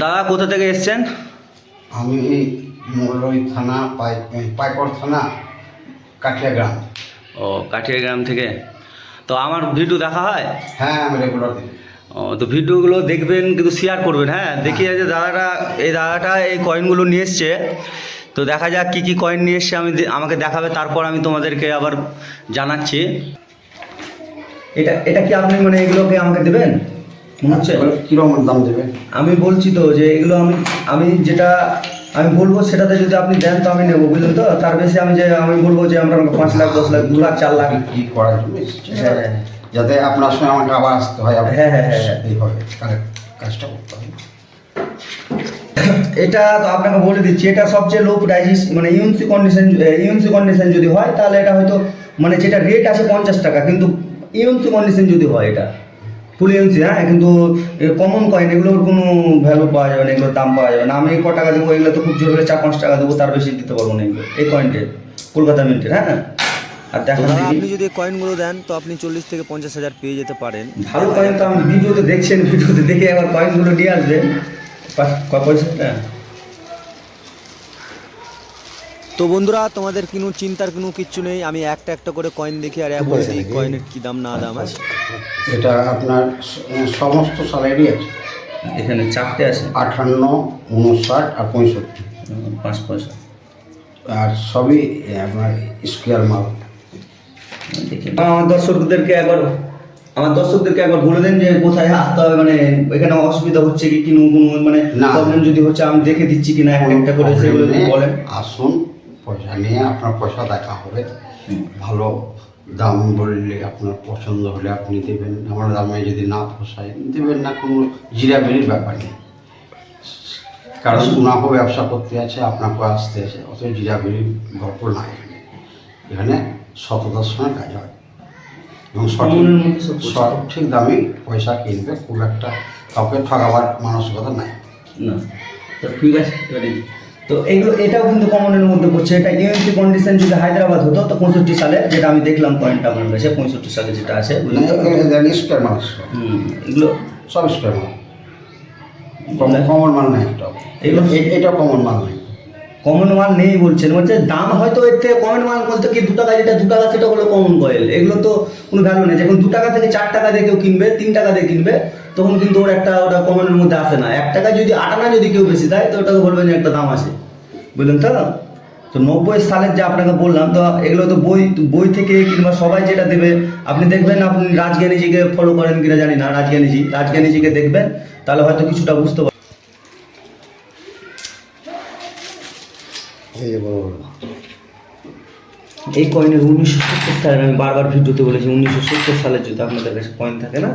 দাদা কোথা থেকে এসছেন? আমি মোগলই থানা পাই পাইকর থানা কাঠিয়া গ্রাম। ও কাঠিয়া গ্রাম থেকে। তো আমার ভিডিও দেখা হয়? হ্যাঁ আমি রেগুলার ও তো ভিডিওগুলো দেখবেন কিন্তু শেয়ার করবেন হ্যাঁ? দেখি যে দাদাটা এই দাদাটা এই কয়েনগুলো নিয়ে এসছে। তো দেখা যাক কী কী কয়েন নিয়ে এসছে আমি আমাকে দেখাবে তারপর আমি তোমাদেরকে আবার জানাচ্ছি। এটা এটা কি আপনি মানে এগুলোকে আমাকে দেবেন? কীরকম দাম দেবে আমি বলছি তো যে এগুলো আমি আমি যেটা আমি বলব সেটাতে যদি আপনি দেন তো আমি নেব বুঝলেন তো তার বেশি আমি যে আমি বলব যে আমরা পাঁচ লাখ দশ লাখ দু লাখ চার লাখ কি এসেছি। হ্যাঁ, হ্যাঁ। যাতে আপনার সঙ্গে আমাকে আবার আসতে হয় হ্যাঁ, হ্যাঁ, হ্যাঁ। এইভাবে কাজটা করতে হবে এটা তো আপনাকে বলে দিচ্ছি এটা সবচেয়ে লো প্রাইস মানে ইউএনসি কন্ডিশন ইউএনসি কন্ডিশন যদি হয় তাহলে এটা হয়তো মানে যেটা রেট আছে পঞ্চাশ টাকা কিন্তু ইউএনসি কন্ডিশন যদি হয় এটা ফুল ইউএনসি হ্যাঁ? কিন্তু কমন কয়েন এগুলোর কোনো ভ্যালু পাওয়া যাবে না এগুলোর দাম পাওয়া যাবে না। আমি ক টাকা দেবো এগুলো তো খুব জোর হলে চার পাঁচ টাকা দেবো তার বেশি দিতে পারব না এগুলো এই কয়েনটের কলকাতা মিন্টের হ্যাঁ? আর দেখান আপনি যদি কয়েনগুলো দেন তো আপনি চল্লিশ থেকে পঞ্চাশ হাজার পেয়ে যেতে পারেন। ভালো কয়েন তো আমি ভিডিওতে দেখছেন ভিডিওতে দেখে আবার কয়েনগুলো নিয়ে আসবেন পয়সা তো বন্ধুরা তোমাদের কোনো চিন্তার কোনো কিচ্ছু নেই। আমি একটা একটা করে কয়েন দেখি আর এক বলছি কয়েনের কি দাম না দাম আছে। এটা আপনার সমস্ত স্যালারি আছে এখানে চারটে আছে। আটান্ন উনষাট আর পঁয়ষট্টি। পাঁচ পয়সা। আর সবই আপনার স্কোয়ার মাল দেখি। আমার দর্শকদেরকে একবার আমার দর্শকদেরকে একবার বলে দেন যে কোথায় আসতে হবে। মানে এখানে অসুবিধা হচ্ছে কি কোনো কোনো মানে না। প্রবলেম যদি হচ্ছে আমি দেখে দিচ্ছি কিনা একটা একটা করে সেগুলো যদি বলেন। আসুন পয়সা নিয়ে আপনার পয়সা দেখা হবে। ভালো দাম বললে আপনার পছন্দ হলে আপনি দেবেন। আমার দামে যদি না পোষায় দেবেন না কোনো জিরাবিলির ব্যাপার নেই। কারণ উনাকেও ব্যবসা করতে আছে আপনাকেও আসতে আছে অত জিরাবিলির গল্প নাই এখানে। এখানে সততার সঙ্গে কাজ হয়। এবং সঠিক সঠিক দামে পয়সা কিনবে খুব একটা কাউকে ঠকাবার মানসিকতা নাই। না। ঠিক আছে তো এগুলো এটাও কিন্তু কমনের মধ্যে পড়ছে। এটা ইউএনসি কন্ডিশন যদি হায়দ্রাবাদ হতো তো পঁয়ষট্টি সালে যেটা আমি দেখলাম পয়েন্টটা আমার কাছে পঁয়ষট্টি সালে যেটা আছে? স্কোয়ার এগুলো সব স্কোয়ার কমন মাল নাই এটা এগুলো- এটা কমন মাল নাই। কমন মাল নেই বলছেন। বলছে, দাম হয়তো এর থেকে কমন মাল বলতে কি দু টাকা যেটা দু টাকা সেটা হলো কমন কয়েল এগুলো তো কোনো ভ্যালু নেই। যখন দু টাকা থেকে চার টাকা দিয়ে কেউ কিনবে, তিন টাকা দিয়ে কিনবে, তখন কিন্তু ওর একটা ওটা কমনের মধ্যে আসে না। এক টাকা যদি আটানা যদি কেউ বেশি দেয়, তো ওটাকে বলবেন যে একটা দাম আছে। বুঝলেন তো? তো নব্বই সালের যে আপনাকে বললাম, তো এগুলো তো বই বই থেকে কিংবা সবাই যেটা দেবে, আপনি দেখবেন, আপনি রাজজ্ঞানীজিকে ফলো করেন কিনা জানি না, রাজজ্ঞানীজি, রাজজ্ঞানীজিকে দেখবেন, তাহলে হয়তো কিছুটা বুঝতে পারবেন। এই যে বড় বড় এই কয়েনের উনিশশো সত্তর সালের আমি বারবার ভিডিওতে বলেছি উনিশশো সত্তর সালের যদি আপনাদের কাছে কয়েন থাকে না?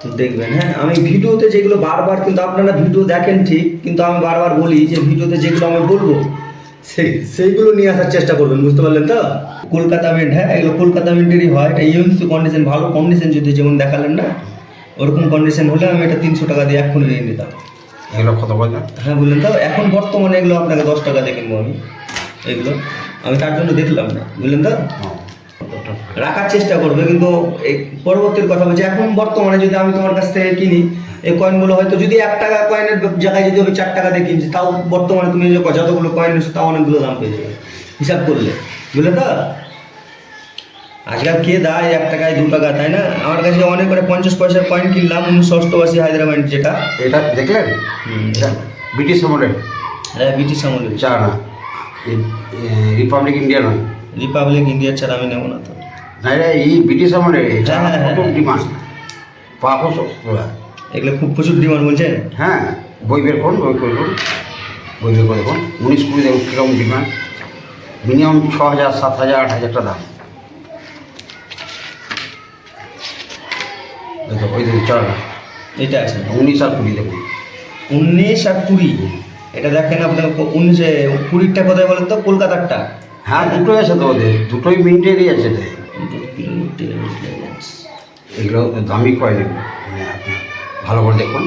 তো দেখবেন হ্যাঁ আমি ভিডিওতে যেগুলো বারবার কিন্তু আপনারা ভিডিও দেখেন ঠিক কিন্তু আমি বারবার বলি যে ভিডিওতে যেগুলো আমি বলব সেই সেইগুলো নিয়ে আসার চেষ্টা করবেন বুঝতে পারলেন তো? কলকাতা মিন্ট হ্যাঁ এগুলো কলকাতা মিন্টেরই হয় এটা ইউএমসি কন্ডিশন ভালো কন্ডিশন যদি যেমন দেখালেন না ওরকম কন্ডিশন হলে আমি এটা তিনশো টাকা দিয়ে এক্ষুনি নিয়ে নিতাম। এগুলো কত বলছেন হ্যাঁ বললেন তো এখন বর্তমানে এগুলো আপনাকে দশ টাকা দিয়ে কিনবো আমি। এগুলো। আমি তার জন্য দেখলাম না বুঝলেন তো? রাখার চেষ্টা করবে কিন্তু এই পরবর্তীর কথা বলছি এখন বর্তমানে যদি আমি তোমার কাছ থেকে কিনি এই কয়েনগুলো হয়তো যদি এক টাকা কয়েনের জায়গায় যদি আমি চার টাকা দিয়ে কিনছি তাও বর্তমানে তুমি যে যতগুলো কয়েন নিচ্ছ তাও অনেকগুলো দাম পেয়ে যাবে। হিসাব করলে বুঝলে তো? আজকাল কে দেয় এক টাকায় দু টাকা তাই না? আমার কাছে অনেক করে পঞ্চাশ পয়সার কয়েন কিনলাম উনিশশো অষ্টআশি হায়দ্রাবাদ যেটা। এটা দেখলেন? ব্রিটিশ আমলের? হ্যাঁ ব্রিটিশ আমলের। চা না। রিপাবলিক ইন্ডিয়া নয়। রিপাবলিক ইন্ডিয়ার ছাড়া আমি নেব না তো। না এটা এই ব্রিটিশ আমলের চা হ্যাঁ, হ্যাঁ, হ্যাঁ। ডিমান্ড পাবো এগুলো খুব প্রচুর ডিমান্ড বলছেন? হ্যাঁ বই বের করুন বই করুন বই বের করে উনিশ কুড়ি দেখুন কীরকম ডিমান্ড মিনিমাম ছ হাজার সাত হাজার আট হাজার টাকা দাম। দেখো ওই দেখুন চল না এটা আছে উনিশ আর কুড়ি দেখুন উনিশ আর কুড়ি এটা দেখেন আপনার উনিশে কুড়িটা কোথায় বলেন তো? কলকাতারটা। হ্যাঁ দুটোই আছে তো ওদের দুটোই মিনিটেরই আছে এগুলো দামি কয়েন মানে ভালো করে দেখুন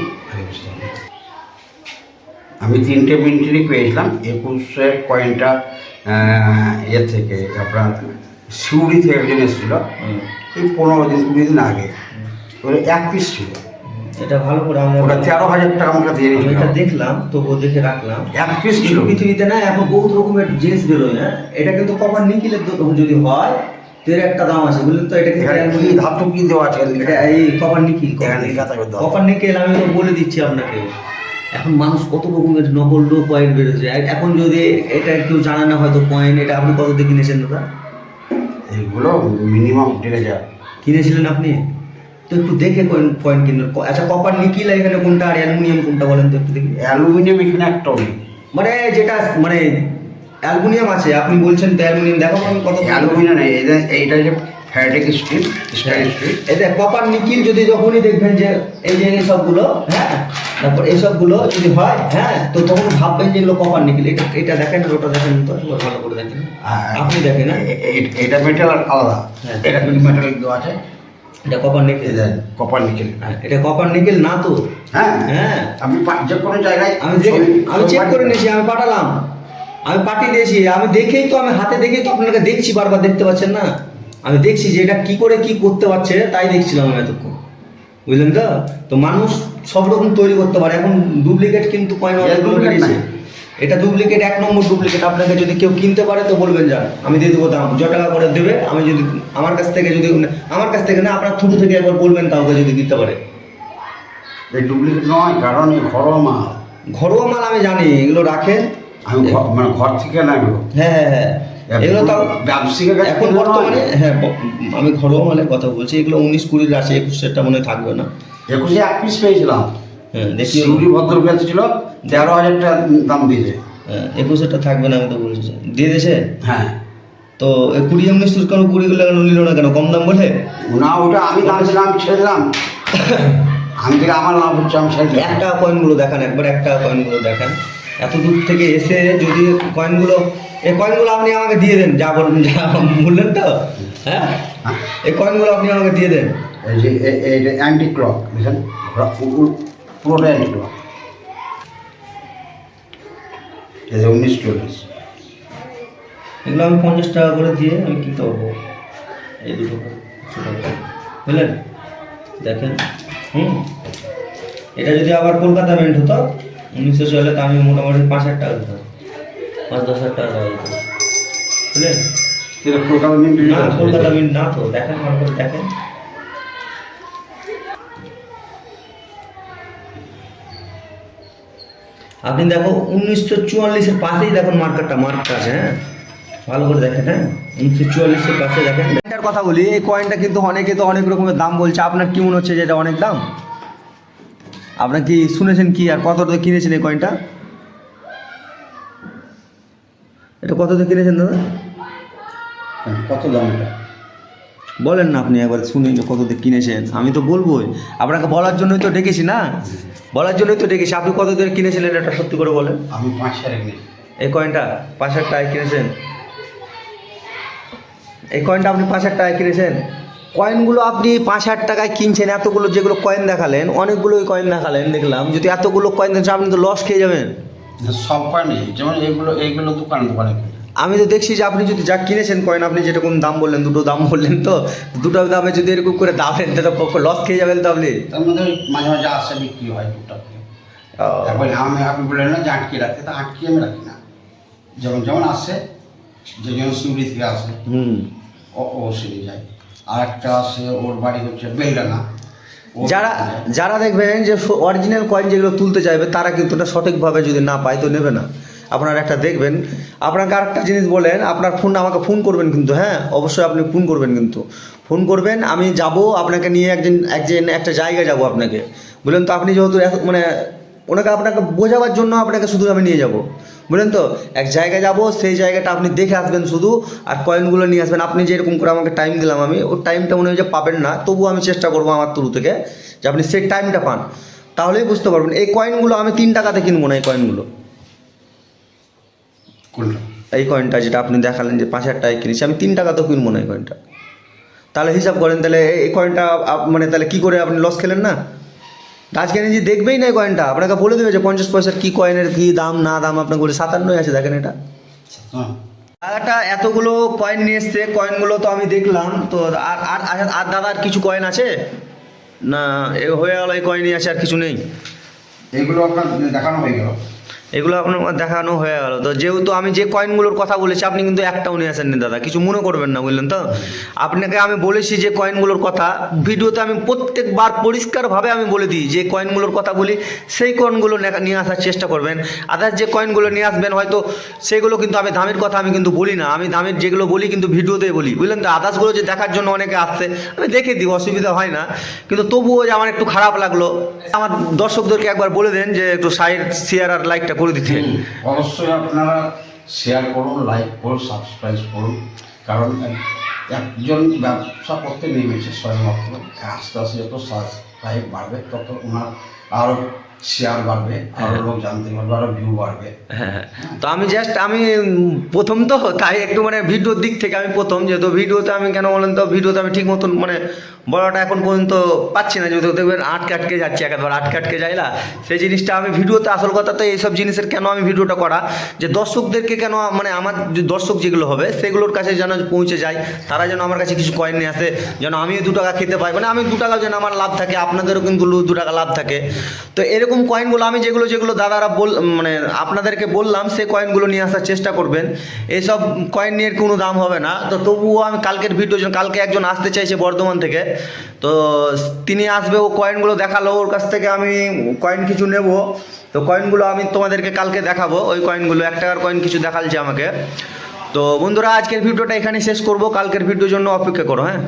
আমি তিনটে মিনিটেরই পেয়েছিলাম একুশের কয়েনটা ইয়ে থেকে আপনার সিউড়ি থেকে একজন এসেছিল। এই পনেরো দিন কুড়ি দিন আগে। ওটা এক পিস ছিল। এটা ভালো করে আমি ওটা তেরো হাজার টাকা আমাকে দিয়ে আমি এটা দেখলাম তবুও দেখে রাখলাম। এক পিস ছিল। পৃথিবীতে না এখন বহুত রকমের জিনিস বেরোয় হ্যাঁ? এটা কিন্তু কপার নিকিলের যদি হয় এর একটা দাম আছে বুঝলেন তো? এটা কি ধাতু কি দেওয়া আছে? এটা এই কপার নিকিল। কপার নিকেল আমি তো বলে দিচ্ছি আপনাকে এখন মানুষ কত রকমের নকল কয়েন বেরোচ্ছে। এখন যদি এটা কেউ জানা না হয়তো কয়েন এটা আপনি কত দিয়ে কিনেছেন দাদা? এইগুলো মিনিমাম দেড় হাজার। কিনেছিলেন আপনি? তো একটু দেখে কয়েন কিনবেন ক- আচ্ছা কপার নিকিল এখানে কোনটা আর অ্যালুমিনিয়াম কোনটা বলেন তো একটু দেখি। অ্যালুমিনিয়াম এখানে একটা মানে যেটা মানে অ্যালুমিনিয়াম আছে আপনি বলছেন তো অ্যালুমিনিয়াম দেখো আমি কত অ্যালুমিনিয়াম এটা এইটা যে ফ্যাটিক স্টিল স্টাইল স্টিল এতে কপার নিকিল যদি যখনই দেখবেন যে এই যে এই সবগুলো হ্যাঁ তারপর এই সবগুলো যদি হয় হ্যাঁ তো তখন ভাববেন যে এগুলো কপার নিকিল। এটা এটা দেখেন ওটা দেখেন তো ভালো করে দেখেন। আপনি দেখেন হ্যাঁ। এটা মেটাল আর আলাদা। হ্যাঁ। এটা কিন্তু মেটাল আছে। এটা কপার নিকিল কপার নিকেল হ্যাঁ, এটা কপার নিকিল না তো। হ্যাঁ হ্যাঁ। আপনি যে কোনো জায়গায় আমি আমি চেক করে নিয়েছি আমি পাঠালাম। আমি পাঠিয়ে দিয়েছি। আমি দেখেই তো আমি হাতে দেখেই তো আপনাকে দেখছি বারবার দেখতে পাচ্ছেন না। আমি দেখছি যে এটা কি করে কি করতে পারছে তাই দেখছিলাম আমি এতক্ষণ। বুঝলেন তো? তো মানুষ সব রকম তৈরি করতে পারে। এখন ডুপ্লিকেট কিন্তু কয়েন অনেকগুলো বেরিয়েছে। এটা ডুপ্লিকেট এক নম্বর ডুপ্লিকেট আপনাকে যদি কেউ কিনতে পারে তো বলবেন যান আমি দিয়ে দেবো দাম। য টাকা করে দেবে আমি যদি আমার কাছ থেকে যদি আমার কাছ থেকে না আপনার থ্রু থেকে একবার বলবেন কাউকে যদি দিতে পারে। এই ডুপ্লিকেট নয় কারণ এই ঘরোয়া মাল। ঘরোয়া মাল আমি জানি এগুলো রাখেন। আমি মানে ঘর থেকে না এগুলো? হ্যাঁ হ্যাঁ হ্যাঁ। এগুলো তাও ব্যবসায়িকের কাছে এখন বর্তমানে হ্যাঁ আমি ঘরোয়া মালের কথা বলছি এগুলো উনিশ কুড়ির আছে একুশ সেটটা মনে থাকবে না। একুশে এক পিস পেয়েছিলাম। হ্যাঁ দেখি শিউরি ভদ্র কাছে ছিল তেরো হাজার টাকা দাম দিয়েছে। হ্যাঁ একুশেরটা থাকবে না আমি তো বলছি। দিয়ে দিয়েছে? হ্যাঁ। তো কুড়ি উনিশ কেন? কুড়িগুলো নিল না কেন? কম দাম বলে? না ওটা আমি দাম দিলাম আমি ছেড়ে দিলাম। আমি থেকে আমার লাভ হচ্ছে আমি ছেড়ে দিলাম। এক কয়েনগুলো দেখান একবার এক টাকা কয়েনগুলো দেখান। এত দূর থেকে এসে যদি কয়েনগুলো এই কয়েনগুলো আপনি আমাকে দিয়ে দেন যা বললেন যা বললেন তো? হ্যাঁ? হ্যাঁ? এই কয়েনগুলো আপনি আমাকে দিয়ে দেন। এই যে অ্যান্টি ক্লক দেখেন ওরা পু- পু- পুরোটা অ্যান্টি ক্লক এই যে উনিশ চল্লিশ। এগুলো আমি পঞ্চাশ টাকা করে দিয়ে আমি কিনতে পারব। এই দুটো বুঝলেন? দেখেন হুম? এটা যদি আবার কলকাতা মেন্ট হতো উনিশশো চলে তা আমি মোটামুটি পাঁচ হাজার টাকা দিতাম। পাঁচ দশ হাজার টাকা দেওয়া যেত বুঝলেন কলকাতা মিন্ট না কলকাতা মিন্ট না তো দেখেন দেখেন। আপনি দেখো উনিশশো চুয়াল্লিশের পাশেই দেখুন মার্কেটটা মার্কটা আছে হ্যাঁ? ভালো করে দেখেন হ্যাঁ? উনিশশো চুয়াল্লিশের পাশে দেখেন। এটার কথা বলি এই কয়েনটা কিন্তু অনেকে তো অনেক রকমের দাম বলছে। আপনার কি মনে হচ্ছে যে এটা অনেক দাম? আপনার কি শুনেছেন কি আর কত দিয়ে কিনেছেন এই কয়েনটা এটা কত দিয়ে কিনেছেন দাদা? কত দাম এটা? বলেন না আপনি একবার শুনে যে কত দিয়ে কিনেছেন। আমি তো বলবোই। আপনাকে বলার জন্যই তো ডেকেছি না? বলার জন্যই তো ডেকেছি। আপনি কত দিয়ে কিনেছিলেন এটা সত্যি করে বলেন। আমি পাঁচ হাজার এই কয়েনটা পাঁচ হাজার টাকায় কিনেছেন? এই কয়েনটা আপনি পাঁচ হাজার টাকায় কিনেছেন? কয়েনগুলো আপনি পাঁচ হাজার টাকায় কিনছেন এতগুলো যেগুলো কয়েন দেখালেন অনেকগুলোই কয়েন দেখালেন দেখলাম। যদি এতগুলো কয়েন দেন আপনি তো লস খেয়ে যাবেন। সব কয়েন যেমন এইগুলো এইগুলো দোকান দোকানে কিনে। আমি তো দেখছি যে আপনি যদি যা কিনেছেন কয়েন আপনি যেরকম দাম বললেন দুটো দাম বললেন তো দুটো দামে যদি এরকম করে দামেন তো লস খেয়ে যাবেন তো আপনি। তার মধ্যে মাঝে মাঝে আসে বিক্রি হয় টুকটাক করে। আমি আপনি বললেন না যে আটকে রাখতে তা আটকে আমি রাখি না। যেমন যেমন আসে যে যেমন সিউড়ি থেকে আসে হুম। ও ও সেরে যায়। আর একটা আসে ওর বাড়ি হচ্ছে বেলডানা যারা যারা দেখবেন যে অরিজিনাল কয়েন যেগুলো তুলতে চাইবে তারা কিন্তু সঠিকভাবে যদি না পায় তো নেবে না। আপনারা একটা দেখবেন। আপনাকে আরেকটা জিনিস বলেন, আপনার ফোন আমাকে ফোন করবেন কিন্তু হ্যাঁ? অবশ্যই আপনি ফোন করবেন কিন্তু। ফোন করবেন, আমি যাব আপনাকে নিয়ে একদিন একদিন একটা জায়গায় যাব আপনাকে। বললেন তো? আপনি যেহেতু মানে ওনাকে আপনাকে বোঝাবার জন্য আপনাকে শুধু আমি নিয়ে যাব। বুঝলেন তো? এক জায়গায় যাব, সেই জায়গাটা আপনি দেখে আসবেন শুধু, আর কয়েনগুলো নিয়ে আসবেন। আপনি যেরকম করে আমাকে টাইম দিলাম আমি ওই টাইমটা মনে হয় যে পাবেন না। তবুও আমি চেষ্টা করব আমার তরু থেকে যে আপনি সেই টাইমটা পান। তাহলেই বুঝতে পারবেন। এই কয়েনগুলো আমি তিন টাকাতে কিনবো না, এই কয়েনগুলো কোনটা এই কয়েনটা যেটা আপনি দেখালেন যে পাঁচ হাজার টাকায় কিনেছি আমি তিন টাকা তো কিনবো না এই কয়েনটা তাহলে হিসাব করেন তাহলে এই- কয়েনটা মানে তাহলে কী করে আপনি লস খেলেন না? আজকে নিজে দেখবেই না এই কয়েনটা আপনাকে বলে দেবে যে পঞ্চাশ পয়সার কী কয়েনের কী দাম না দাম আপনাকে বলে সাতান্নই আছে দেখেন এটা। দাদাটা এতগুলো কয়েন নিয়ে এসছে কয়েনগুলো তো আমি দেখলাম তো আর আর আর- দাদা আর দাদার কিছু কয়েন আছে? না এ হয়ে গেল এই কয়েনই আছে আর কিছু নেই। এগুলো আপনার দেখানো হয়ে গেল। এগুলো আপনার দেখানো হয়ে গেল। তো যেহেতু আমি যে কয়েনগুলোর কথা বলেছি, আপনি কিন্তু একটাও নিয়ে আসেননি দাদা। কিছু মনে করবেন না, বুঝলেন তো? আপনাকে আমি বলেছি যে কয়েনগুলোর কথা, ভিডিওতে আমি প্রত্যেকবার পরিষ্কারভাবে আমি বলে দিই, যে কয়েনগুলোর কথা বলি, সেই কয়েনগুলো নিয়ে আসার চেষ্টা করবেন। আদার্স যে কয়েনগুলো নিয়ে আসবেন, হয়তো সেগুলো কিন্তু আমি দামের কথা আমি কিন্তু বলি না। আমি দামের যেগুলো বলি কিন্তু ভিডিওতেই বলি, বুঝলেন তো? আদার্সগুলো যে দেখার জন্য অনেকে আসছে, আমি দেখে দিই অসুবিধা হয় না। কিন্তু তবুও যে আমার একটু খারাপ লাগল, আমার দর্শকদেরকে একবার বলে দেন যে একটু সাইড শেয়ার আর লাইকটা করে দিতে অবশ্যই আপনারা শেয়ার করুন লাইক করুন সাবস্ক্রাইব করুন। কারণ এক- একজন ব্যবসা করতে নেমেছে স্বয়ংমাত্র আস্তে আস্তে যত সাবস্ক্রাইব বাড়বে তত ওনার আরও শেয়ার বাড়বে আরও লোক জানতে পারবে আরও ভিউ বাড়বে। হ্যাঁ তো আমি জাস্ট আমি প্রথম তো তাই একটু মানে ভিডিওর দিক থেকে আমি প্রথম যেহেতু ভিডিওতে আমি কেন বলেন তো ভিডিওতে আমি ঠিক মতন মানে বড়টা এখন পর্যন্ত পাচ্ছি না, যেহেতু দেখবেন আটকে আটকে যাচ্ছে একেবারে, আটকে আটকে যায় না। সেই জিনিসটা আমি ভিডিওতে, আসল কথা তো এইসব জিনিসের কেন আমি ভিডিওটা করা? যে দর্শকদেরকে কেন মানে আমার যে দর্শক যেগুলো হবে, সেগুলোর কাছে যেন পৌঁছে যায় তারা যেন আমার কাছে কিছু কয়েন নিয়ে আসে, যেন আমিও দু টাকা খেতে পাই। মানে আমি দু টাকা যেন আমার লাভ থাকে, আপনাদেরও কিন্তু দু টাকা লাভ থাকে। তো এরকম কয়েনগুলো আমি যেগুলো যেগুলো দাদারা বল মানে আপনাদেরকে বললাম সেই কয়েনগুলো নিয়ে আসার চেষ্টা করবেন। এইসব কয়েন নিয়ে কোনো দাম হবে না। তো তবুও আমি কালকের ভিডিও কালকে একজন আসতে চাইছে বর্ধমান থেকে। তো তিনি আসবে, ও কয়েনগুলো দেখাল, ওর কাছ থেকে আমি কয়েন কিছু নেব। তো কয়েনগুলো আমি তোমাদেরকে কালকে দেখাবো। ওই কয়েনগুলো এক টাকার কয়েন কিছু দেখালছে আমাকে। তো বন্ধুরা, আজকের ভিডিওটা এখানে শেষ করব। কালকের ভিডিওর জন্য অপেক্ষা করো হ্যাঁ?